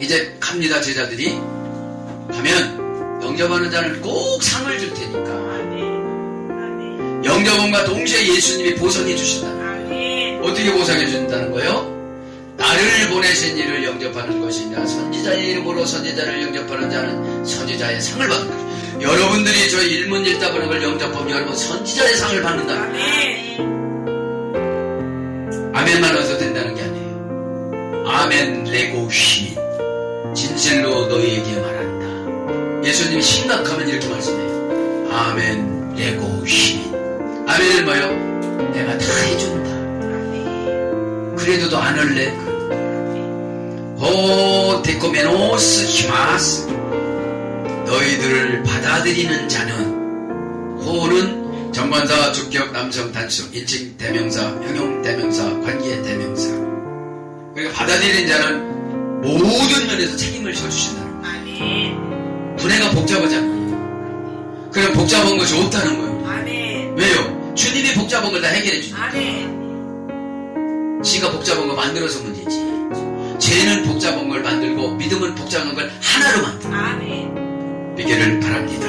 이제 갑니다 제자들이 가면 영접하는 자는 꼭 상을 줄 테니까 아멘. 영접함과 동시에 예수님이 보상해 주신다. 어떻게 보상해 준다는 거예요? 나를 보내신 이를 영접하는 것이냐 선지자의 이름으로 선지자를 영접하는 자는 선지자의 상을 받는 거죠. 여러분들이 저 일문일답하는 걸 영접하면 여러분 선지자의 상을 받는다. 아멘. 아멘만 얻어도 된다는 게 아니에요. 아멘 레고 휘 진실로 너희에게 말한다. 예수님이 심각하면 이렇게 말씀해요. 아멘 레고 휘 아멘은 뭐요? 내가 다 해준다. 그래도 너 안 할래? 호 데코메노스 히마스 너희들을 받아들이는 자는 호는 정관사 주격 남성 단수 인칭 대명사 형용 대명사 관계 대명사 그러니까 받아들이는 자는 모든 면에서 책임을 져주신다 아멘. 분해가 복잡하잖아요 그럼 복잡한 것이 없다는 거예요 아멘. 왜요? 주님이 복잡한 걸 다 해결해 주니까 아멘. 지가 복잡한 거 만들어서 문제지. 죄는 복잡한 걸 만들고 믿음은 복잡한 걸 하나로 만들어. 아멘. 되기를 바랍니다.